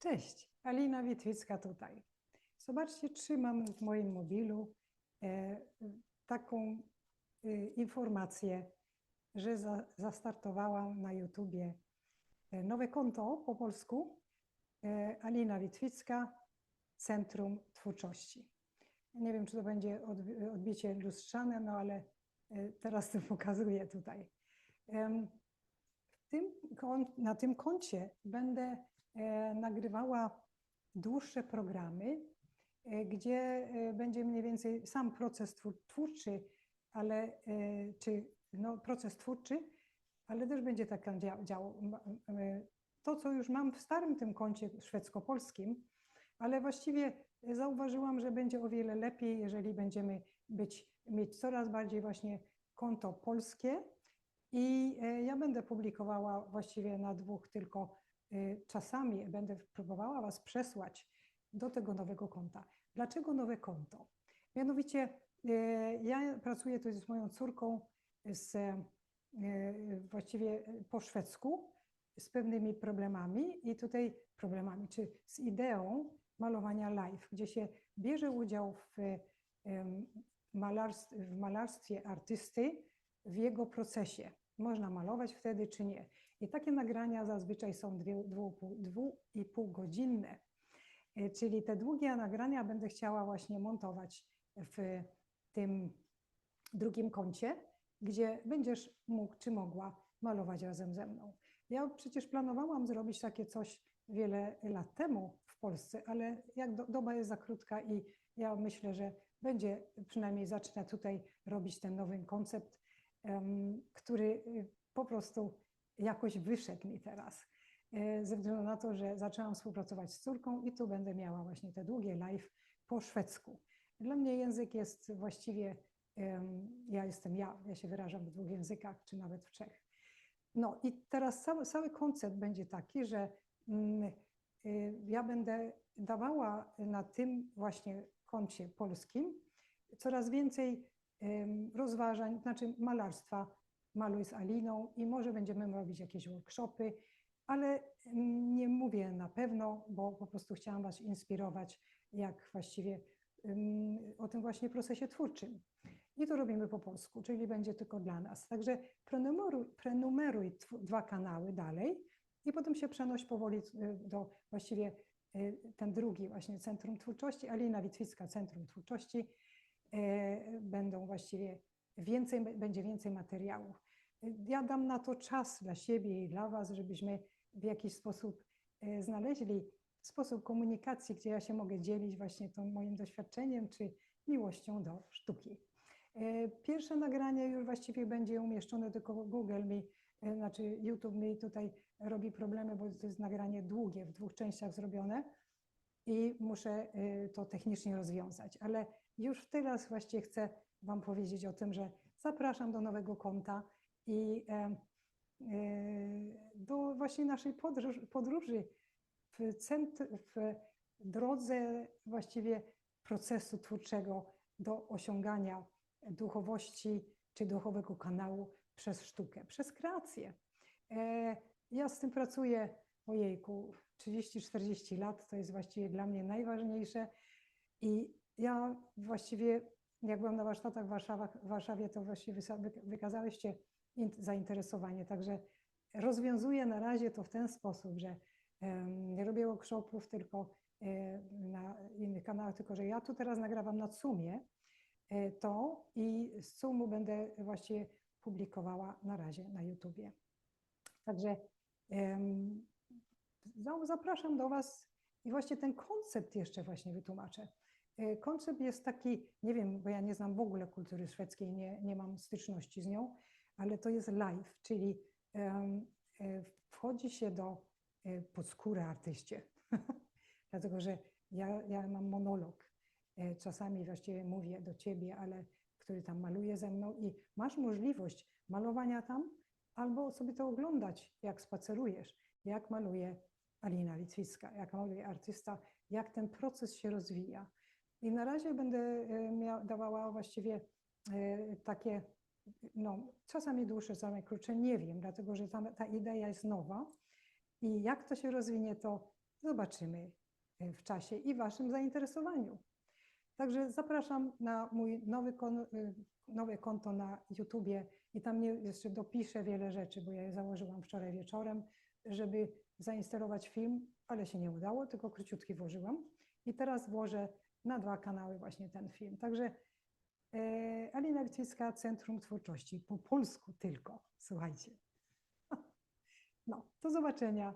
Cześć, Alina Witwicka tutaj. Zobaczcie, trzymam w moim mobilu e, taką e, informację, że za, zastartowałam na YouTubie e, nowe konto po polsku Alina Witwicka, Centrum Twórczości. Nie wiem, czy to będzie odbi- odbicie lustrzane, no ale teraz to pokazuję tutaj. Tym, na tym koncie będę e, nagrywała dłuższe programy, e, gdzie e, będzie mniej więcej sam proces twór- twórczy, ale czy no, proces twórczy, ale też będzie taka dzia- działo. m- m- To, co już mam w starym tym koncie szwedzko-polskim, ale właściwie zauważyłam, że będzie o wiele lepiej, jeżeli będziemy być, mieć coraz bardziej właśnie konto polskie. I e, ja będę publikowała właściwie na dwóch tylko e, czasami, będę próbowała Was przesłać do tego nowego konta. Dlaczego nowe konto? Mianowicie e, ja pracuję tu z moją córką z, właściwie po szwedzku z pewnymi problemami i tutaj problemami, czy z ideą malowania live, gdzie się bierze udział w, w malarstwie artysty w jego procesie. Można malować wtedy, czy nie. I takie nagrania zazwyczaj są dwie- dwu- dwu i pół godzinne. E, Czyli te długie nagrania będę chciała właśnie montować w tym drugim kącie, gdzie będziesz mógł czy mogła malować razem ze mną. Ja przecież planowałam zrobić takie coś wiele lat temu w Polsce, ale jak do, doba jest za krótka i ja myślę, że będzie, przynajmniej zacznę tutaj robić ten nowy koncept, który y, po prostu jakoś wyszedł mi teraz. e, Ze względu na to, że zaczęłam współpracować z córką i tu będę miała właśnie te długie live po szwedzku. Dla mnie język jest właściwie, ja jestem ja, ja się wyrażam w dwóch językach, czy nawet w trzech. No i teraz cały, cały koncept będzie taki, że mm, y, ja będę dawała na tym właśnie koncie polskim coraz więcej rozważań, znaczy malarstwa, maluj z Aliną i może będziemy robić jakieś workshopy, ale nie mówię na pewno, bo po prostu chciałam Was inspirować, jak właściwie o tym właśnie procesie twórczym. I to robimy po polsku, czyli będzie tylko dla nas. Także prenumeruj, prenumeruj dwa kanały dalej i potem się przenoś powoli y, do właściwie y, ten drugi właśnie Centrum Twórczości, Alina Witwicka Centrum Twórczości. E, Będą właściwie więcej, będzie więcej materiałów. Ja dam na to czas dla siebie i dla Was, żebyśmy w jakiś sposób e, znaleźli sposób komunikacji, gdzie ja się mogę dzielić właśnie tym moim doświadczeniem czy miłością do sztuki. E, Pierwsze nagranie już właściwie będzie umieszczone, tylko Google mi, znaczy YouTube mi tutaj robi problemy, bo to jest nagranie długie, w dwóch częściach zrobione i muszę e, to technicznie rozwiązać. Ale już teraz właściwie chcę Wam powiedzieć o tym, że zapraszam do nowego konta i e, do właśnie naszej podróż, podróży w, cent, w drodze właściwie procesu twórczego do osiągania duchowości czy duchowego kanału przez sztukę, przez kreację. E, Ja z tym pracuję, ojejku, 30-40 lat, to jest właściwie dla mnie najważniejsze i ja właściwie, jak byłam na warsztatach w Warszawie, w Warszawie to właściwie wysa- wyka- wykazaliście in- zainteresowanie, także rozwiązuję na razie to w ten sposób, że nie robię workshopów tylko na innych kanałach, tylko że ja tu teraz nagrywam na Zoomie, e, to i z Zoomu będę właściwie publikowała na razie na YouTubie. Także zapraszam do Was i właśnie ten koncept jeszcze właśnie wytłumaczę. E, Koncept jest taki, nie wiem, bo ja nie znam w ogóle kultury szwedzkiej, nie, nie mam styczności z nią, ale to jest live, czyli e, wchodzi się do e, pod skórę artyście, dlatego że ja, ja mam monolog. Czasami właściwie mówię do ciebie, ale który tam maluje ze mną i masz możliwość malowania tam albo sobie to oglądać, jak spacerujesz, jak maluje Alina Litwicka, jak maluje artysta, jak ten proces się rozwija. I na razie będę e, dawała właściwie e, takie, no, czasami dłuższe, czasami krótsze, nie wiem, dlatego że ta, ta idea jest nowa i jak to się rozwinie, to zobaczymy e, w czasie i Waszym zainteresowaniu. Także zapraszam na mój nowy kon, nowe konto na YouTubie i tam jeszcze dopiszę wiele rzeczy, bo ja je założyłam wczoraj wieczorem, żeby zainstalować film, ale się nie udało, tylko króciutki włożyłam. I teraz włożę na dwa kanały właśnie ten film. Także e, Alina Witwicka, Centrum Twórczości, po polsku tylko, słuchajcie. No, do zobaczenia.